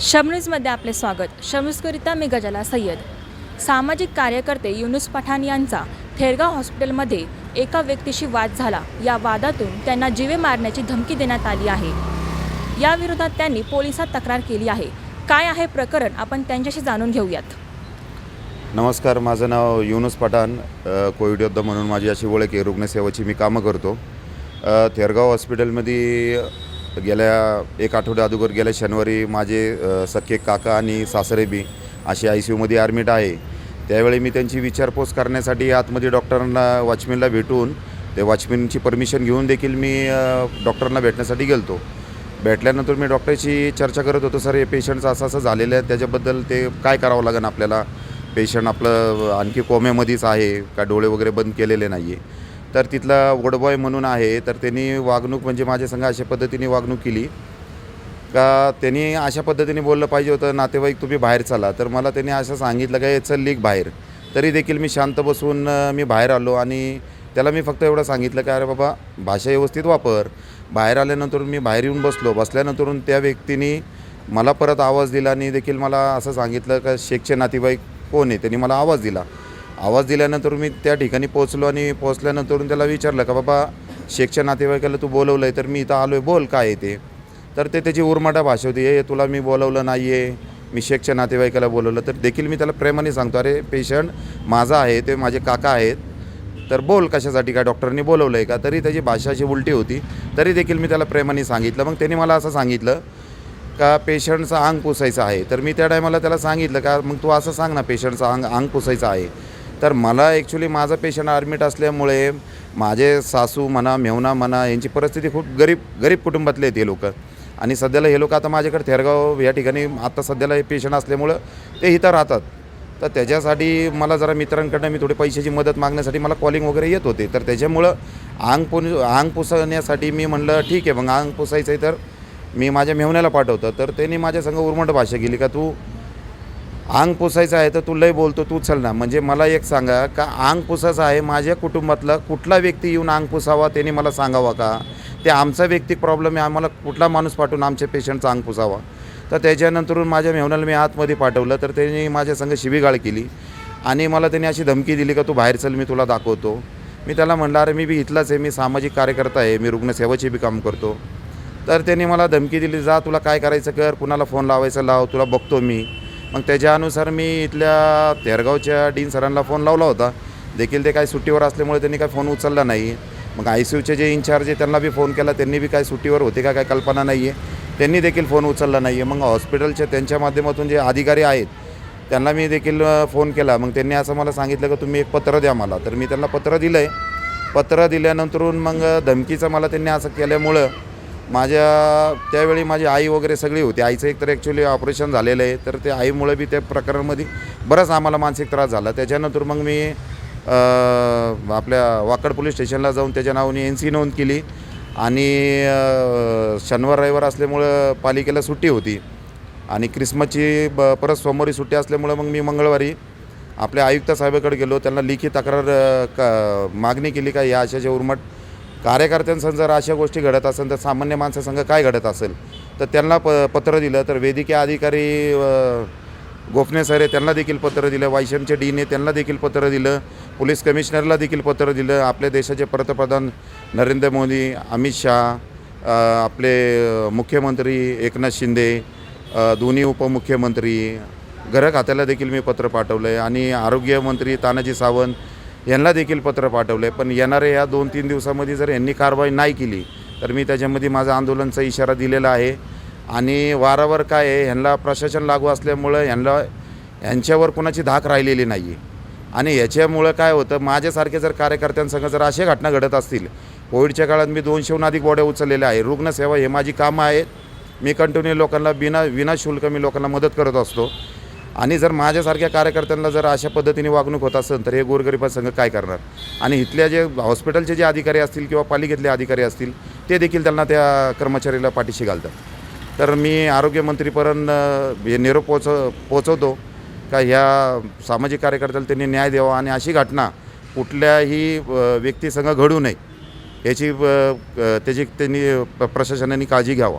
शमनीजमध्ये आपले स्वागत. शमनीजकरिता मी गजाला सय्यद. सामाजिक कार्यकर्ते युनुस पठाण यांचा थेरगाव हॉस्पिटलमध्ये एका व्यक्तीशी वाद झाला. या वादातून त्यांना जीवे मारण्याची धमकी देण्यात आली आहे. या विरोधात त्यांनी पोलिसात तक्रार केली आहे. काय आहे प्रकरण? आपण त्यांच्याशी जाणून घेऊयात. नमस्कार माझं नाव युनुस पठाण कोविड योद्धा म्हणून माझी अशी ओळख आहे. रुग्णसेवेची मी कामं करतो. थेरगाव हॉस्पिटलमध्ये गेल्या एक आठवड्या अगोदर गेल्या शनिवारी माझे सख्खे काका आणि सासरेबी असे आय सी यूमध्ये ॲडमिट आहे. त्यावेळी मी त्यांची विचारपूस करण्यासाठी आतमध्ये डॉक्टरांना वॉचमॅनला भेटून ते वॉचमॅनची परमिशन घेऊन देखील मी डॉक्टरांना भेटण्यासाठी गेलतो. भेटल्यानंतर मी डॉक्टरशी चर्चा करत होतो सर हे पेशंटचं असं असं झालेलं आहे त्याच्याबद्दल ते काय करावं लागेल आपल्याला? पेशंट आपलं आणखी कोम्यामध्येच आहे का डोळे वगैरे बंद केलेले नाही आहे तर तिथला वडबॉय म्हणून आहे तर त्यांनी वागणूक म्हणजे माझ्या संघ अशा पद्धतीने वागणूक केली. का त्यांनी अशा पद्धतीने बोललं पाहिजे होतं नातेवाईक तुम्ही बाहेर चला. तर मला त्यांनी असं सांगितलं का चल लीक बाहेर. तरी देखील मी शांत बसून मी बाहेर आलो आणि त्याला मी फक्त एवढं सांगितलं की अरे बाबा भाषा व्यवस्थित वापर. बाहेर आल्यानंतर मी बाहेर येऊन बसलो. बसल्यानंतर त्या व्यक्तीने मला परत आवाज दिला आणि देखील मला असं सांगितलं का शेखचे नातेवाईक कोण आहे? त्यांनी मला आवाज दिला. आवाज दिल्यानंतर मी त्या ठिकाणी पोहोचलो आणि पोहोचल्यानंतर त्याला विचारलं का बाबा शेखच्या नातेवाईकाला तू बोलवलं आहे तर मी इथं आलो आहे बोल काय आहे ते? तर ते त्याची उर्माटा भाषा होती हे तुला मी बोलवलं नाही आहे मी शेखच्या नातेवाईकाला बोलवलं. तर देखील मी त्याला प्रेमाने सांगतो अरे पेशंट माझा आहे ते माझे काका आहेत तर बोल कशासाठी काय डॉक्टरनी बोलवलं आहे का? तरी त्याची भाषा अशी उलटी होती तरी देखील मी त्याला प्रेमाने सांगितलं. मग त्यांनी मला असं सांगितलं का पेशंटचं अंग पुसायचं आहे. तर मी त्या टायमाला त्याला सांगितलं का मग तू असं सांग ना पेशंटचं अंग अंग पुसायचं आहे. तर मला ॲक्च्युली माझा पेशंट ॲडमिट असल्यामुळे माझे सासू म्हणा मेवना म्हणा यांची परिस्थिती खूप गरीब गरीब कुटुंबातले आहेत हे लोक. आणि सध्याला हे लोक आता माझ्याकडे थेरगाव या ठिकाणी आता सध्याला हे पेशंट असल्यामुळं ते इथं राहतात. तर त्याच्यासाठी मला जरा मित्रांकडनं मी थोडी पैशाची मदत मागण्यासाठी मला कॉलिंग वगैरे येत होते. तर त्याच्यामुळं आंग पुन अंग पुसण्यासाठी मी म्हणलं ठीक आहे मग अंग पुसायचं आहे तर मी माझ्या मेहण्याला पाठवतो. तर त्यांनी माझ्या संग उर्मट भाषा केली का तू अंग पुसायचं आहे तर तू लय बोलतो तू चल ना. म्हणजे मला एक सांगा का अंग पुसायचं आहे माझ्या कुटुंबातला कुठला व्यक्ती येऊन आंग पुसावा त्याने मला सांगावा का? ते आमचा व्यक्तिक प्रॉब्लेम आहे आम्हाला कुठला माणूस पाठवून आमच्या पेशंटचा अंग पुसावा? तर त्याच्यानंतरून माझ्या मेहनाला मी आतमध्ये पाठवलं तर त्यांनी माझ्या संग शिबीगाळ केली. आणि मला त्यांनी अशी धमकी दिली का तू बाहेर चल मी तुला दाखवतो. मी त्याला म्हणलं अरे मी बी इथलाच आहे मी सामाजिक कार्यकर्ता आहे मी रुग्णसेवाचे बी काम करतो. तर त्यांनी मला धमकी दिली जा तुला काय करायचं कर कुणाला फोन लावायचं लाव तुला बघतो मी. मग त्याच्यानुसार मी इथल्या तेरगावच्या डीन सरांना फोन लावला होता. देखील ते काय सुट्टीवर असल्यामुळे त्यांनी काय फोन उचलला नाही. मग आय सी यूचे जे इन्चार्ज आहे त्यांना बी फोन केला. त्यांनी बी काय सुट्टीवर होते का काय कल्पना नाही आहे त्यांनी देखील फोन उचलला नाही आहे मग हॉस्पिटलच्या त्यांच्या माध्यमातून जे अधिकारी आहेत त्यांना मी देखील फोन केला. मग त्यांनी असं मला सांगितलं की तुम्ही एक पत्र द्या मला. तर मी त्यांना पत्र दिलं आहे पत्र दिल्यानंतरून मग धमकीचं मला त्यांनी असं केल्यामुळं माझ्या त्यावेळी माझी आई वगैरे सगळी होती. आईचं एक तर ॲक्च्युली ऑपरेशन झालेलं आहे. तर ते आईमुळे बी त्या प्रकरणामध्ये बराच आम्हाला मानसिक त्रास झाला. त्याच्यानंतर मग मी आपल्या वाकड पोलीस स्टेशनला जाऊन त्याच्या नावाने एन सी नोंद केली. आणि शनिवार रविवार असल्यामुळं पालिकेला सुट्टी होती. आणि क्रिसमसची ब परत सोमवारी सुट्टी असल्यामुळं मग मी मंगळवारी आपल्या आयुक्त साहेबाकडे गेलो. त्यांना लिखी तक्रार का मागणी केली का या अशाच्या उर्मट कार्यकर्त्यांसंग जर अशा गोष्टी घडत असेल तर सामान्य माणसासंग काय घडत असेल? तर त्यांना प पत्र दिलं तर वेदिके अधिकारी अ, गोफणे सर आहे त्यांना देखील पत्र दिलं वायशमचे डीन आहे त्यांना देखील पत्र दिलं पोलीस कमिशनरला देखील पत्र दिलं आपल्या देशाचे पंतप्रधान नरेंद्र मोदी अमित शहा आपले मुख्यमंत्री एकनाथ शिंदे दोन्ही उपमुख्यमंत्री घर खात्याला देखील मी पत्र पाठवलं आहे आणि आरोग्यमंत्री तानाजी सावंत यांना देखील पत्र पाठवलं. आहे पण येणाऱ्या या दोन तीन दिवसामध्ये जर यांनी कारवाई नाही केली तर मी त्याच्यामध्ये माझा आंदोलनचा इशारा दिलेला आहे. आणि वारावर काय आहे ह्यांना प्रशासन लागू असल्यामुळं ह्यांना यांच्यावर कुणाची धाक राहिलेली नाही आहे आणि याच्यामुळं काय होतं माझ्यासारखे जर कार्यकर्त्यांसंग जर अशा घटना घडत असतील कोविडच्या काळात मी दोनशेहून अधिक बॉड्या उचललेल्या आहे. रुग्णसेवा हे माझी कामं आहेत. मी कंटिन्यू लोकांना बिना विनाशुल्क मी लोकांना मदत करत असतो. आणि जर माझ्यासारख्या कार्यकर्त्यांना जर अशा पद्धतीने वागणूक होत असेल तर हे गोरगरिबासंघ काय करणार? आणि इथल्या जे हॉस्पिटलचे जे अधिकारी असतील किंवा पालिकेतले अधिकारी असतील ते देखील त्यांना त्या कर्मचारीला पाठीशी घालतात. तर मी आरोग्यमंत्रीपर्यंत हे निरोप पोच पोचवतो. का ह्या सामाजिक कार्यकर्त्याला त्यांनी न्याय द्यावा आणि अशी घटना कुठल्याही व्यक्तीसंग घडू नये याची त्याची त्यांनी प्रशासनाने काळजी घ्यावा.